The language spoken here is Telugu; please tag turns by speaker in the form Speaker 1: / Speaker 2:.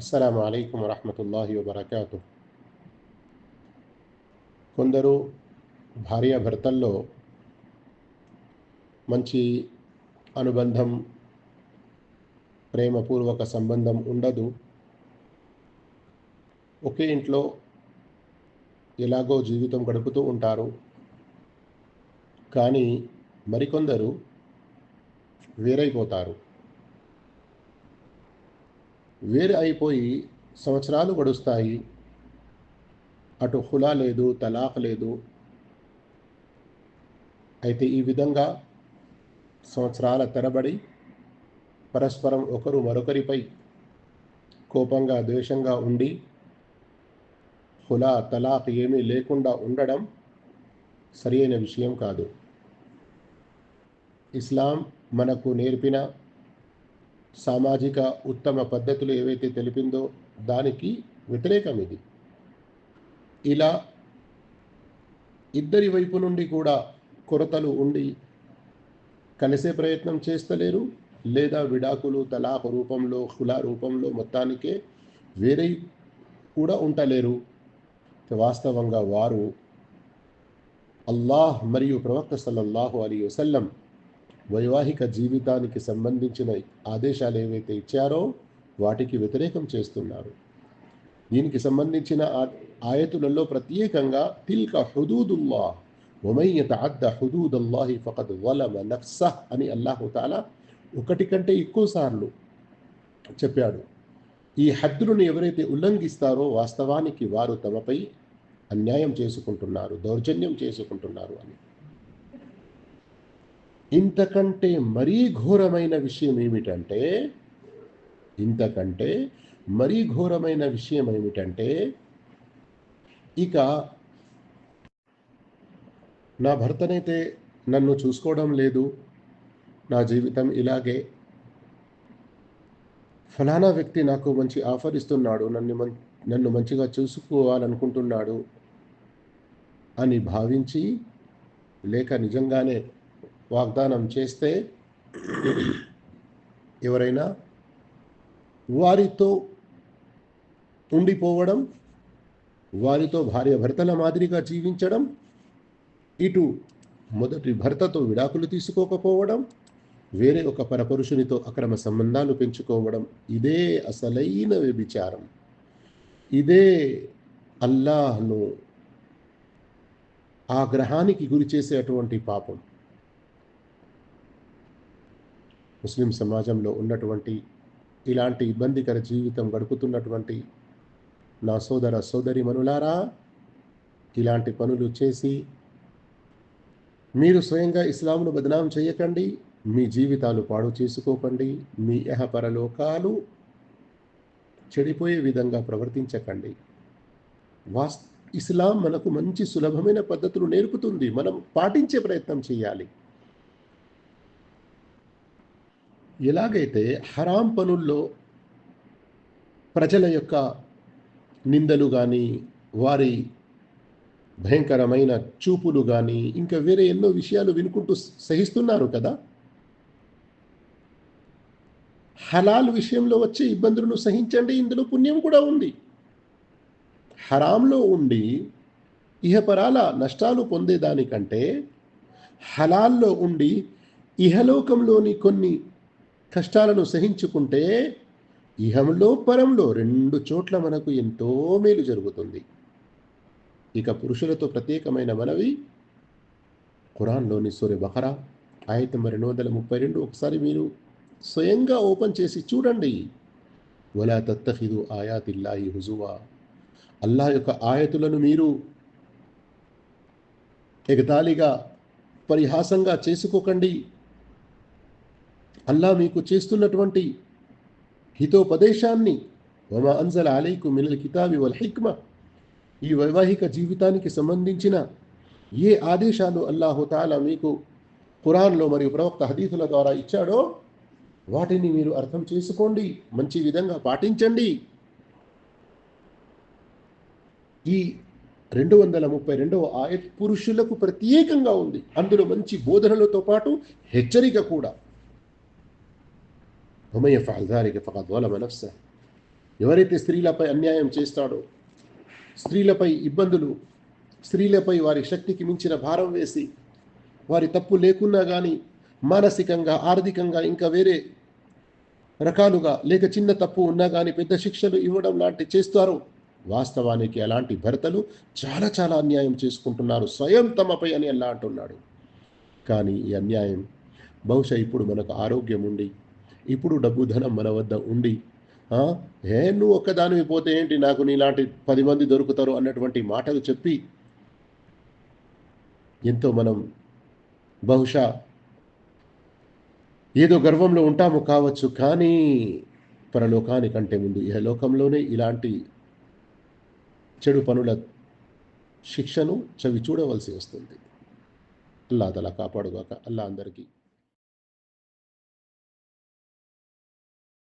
Speaker 1: అస్సలం అయికం వరహమతుల్లాహి వబర్కాతు కొందరు భార్యాభర్తల్లో మంచి అనుబంధం ప్రేమపూర్వక సంబంధం ఉండదు. ఒకే ఇంట్లో ఎలాగో జీవితం గడుపుతూ ఉంటారు. కానీ మరికొందరు వేరైపోతారు. వేరు అయిపోయి సంవత్సరాలు గడుస్తాయి. అటు హులా లేదు తలాఖ్ లేదు. అయితే ఈ విధంగా సంవత్సరాల తరబడి పరస్పరం ఒకరు మరొకరిపై కోపంగా ద్వేషంగా ఉండి హులా తలాఖ్ ఏమీ లేకుండా ఉండడం సరి అయిన విషయం కాదు. ఇస్లాం మనకు నేర్పిన సామాజిక ఉత్తమ పద్ధతులు ఏవైతే తెలిపిందో దానికి వ్యతిరేకం ఇది. ఇలా ఇద్దరి వైపు నుండి కూడా కొరతలు ఉండి కలిసే ప్రయత్నం చేస్తలేరు. లేదా విడాకులు తలాహ రూపంలో హులా రూపంలో మొత్తానికే వేరే కూడా ఉండలేరు. వాస్తవంగా వారు అల్లాహ్ మరియు ప్రవక్త సల్లల్లాహు అలీ వసల్లం వైవాహిక జీవితానికి సంబంధించిన ఆదేశాలు ఏవైతే ఇచ్చారో వాటికి వ్యతిరేకం చేస్తున్నారు. దీనికి సంబంధించిన ఆయతులలో ప్రత్యేకంగా తిల్క హుదూదుల్లా ఒమయ్యత అద్ద హుదూదల్లాహి ఫకద్ వలమ నఫ్సహ్ అని అల్లాహుతాలా ఒకటి కంటే ఎక్కువ సార్లు చెప్పాడు. ఈ హద్దులను ఎవరైతే ఉల్లంఘిస్తారో వాస్తవానికి వారు తమపై అన్యాయం చేసుకుంటున్నారు దౌర్జన్యం చేసుకుంటున్నారు అని. ఇంతకంటే మరీ ఘోరమైన విషయం ఏమిటంటే ఇంతకంటే మరీ ఘోరమైన విషయం ఏమిటంటే ఇక నా భర్తనైతే నన్ను చూసుకోవడం లేదు. నా జీవితం ఇలాగే. ఫలానా వ్యక్తి నాకు మంచి ఆఫర్ ఇస్తున్నాడు. నన్ను నన్ను మంచిగా చూసుకోవాలనుకుంటున్నాడు అని భావించి లేక నిజంగానే వాగ్దానం చేస్తే ఎవరైనా వారితో ఉండిపోవడం వారితో భార్య భర్తల మాదిరిగా జీవించడం ఇటు మొదటి భర్తతో విడాకులు తీసుకోకపోవడం వేరే ఒక పరపురుషునితో అక్రమ సంబంధాలు పెంచుకోవడం ఇదే అసలైన వ్యభిచారం. ఇదే అల్లాహ్ను ఆ గ్రహానికి గురి చేసేటువంటి పాపం. ముస్లిం సమాజంలో ఉన్నటువంటి ఇలాంటి ఇబ్బందికర జీవితం గడుపుతున్నటువంటి నా సోదర సోదరి మనులారా ఇలాంటి పనులు చేసి మీరు స్వయంగా ఇస్లాంను బదనాం చేయకండి మీ జీవితాలు పాడు చేసుకోకండి మీ యహపరలోకాలు చెడిపోయే విధంగా ప్రవర్తించకండి. వాస్ ఇస్లాం మనకు మంచి సులభమైన పద్ధతులు నేర్పుతుంది. మనం పాటించే ప్రయత్నం చేయాలి. ఎలాగైతే హరాం పనుల్లో ప్రజల యొక్క నిందలు కానీ వారి భయంకరమైన చూపులు కానీ ఇంకా వేరే ఎన్నో విషయాలు వినుకుంటూ సహిస్తున్నారు కదా? హలాల్ విషయంలో వచ్చే ఇబ్బందులను సహించండి ఇందులో పుణ్యం కూడా ఉంది. హరాంలో ఉండి ఇహపరాల నష్టాలు పొందేదానికంటే హలాల్లో ఉండి ఇహలోకంలోని కొన్ని కష్టాలను సహించుకుంటే ఇహంలో పరంలో రెండు చోట్ల మనకు ఎంతో మేలు జరుగుతుంది. ఇక పురుషులతో ప్రత్యేకమైన మనవి ఖురాన్లోని సూర్య బహరా ఆయత మరి రెండు వందల ముప్పై రెండు. ఒకసారి మీరు స్వయంగా ఓపెన్ చేసి చూడండి. వలా తత్తహిదు ఆయాతిల్లాయి హుజువా. అల్లాహ్ యొక్క ఆయతులను మీరు ఎగతాళిగా పరిహాసంగా చేసుకోకండి. అల్లా మీకు చేస్తున్నటువంటి హితోపదేశాన్ని వమా అంజల అలైకు మినల్ కితాబి వల్ హిక్మ ఈ వైవాహిక జీవితానికి సంబంధించిన ఏ ఆదేశాలు అల్లాహుతాలా మీకు ఖురాన్లో మరియు ప్రవక్త హదీఫుల ద్వారా ఇచ్చాడో వాటిని మీరు అర్థం చేసుకోండి మంచి విధంగా పాటించండి. ఈ రెండు వందల ముప్పై రెండవ ఆయత్ పురుషులకు ప్రత్యేకంగా ఉంది. అందులో మంచి బోధనలతో పాటు హెచ్చరిక కూడా. ఉమయ్య ఫల్దారిక ఫకత్ వలమ నఫ్స ఎవరైతే స్త్రీలపై అన్యాయం చేస్తాడో స్త్రీలపై ఇబ్బందులు స్త్రీలపై వారి శక్తికి మించిన భారం వేసి వారి తప్పు లేకున్నా కానీ మానసికంగా ఆర్థికంగా ఇంకా వేరే రకాలుగా లేక చిన్న తప్పు ఉన్నా కానీ పెద్ద శిక్షలు ఇవ్వడం లాంటి చేస్తారు. వాస్తవానికి అలాంటి భర్తలు చాలా చాలా అన్యాయం చేసుకుంటున్నారు. స్వయం తమపై అని అలా అంటున్నాడు. కానీ ఈ అన్యాయం బహుశా ఇప్పుడు మనకు ఆరోగ్యం ఉండి ఇప్పుడు డబ్బు ధనం మన వద్ద ఉండి ఏ నువ్వు ఒక్కదానివి పోతే ఏంటి నాకు నీలాంటి పది మంది దొరుకుతారు అన్నటువంటి మాటలు చెప్పి ఎంతో మనం బహుశా ఏదో గర్వంలో ఉంటాము కావచ్చు కానీ పరలోకానికంటే ముందు లోకంలోనే ఇలాంటి చెడు పనుల శిక్షను చవి చూడవలసి వస్తుంది. అల్లా తల కాపాడుగాక. అల్లా అందరికీ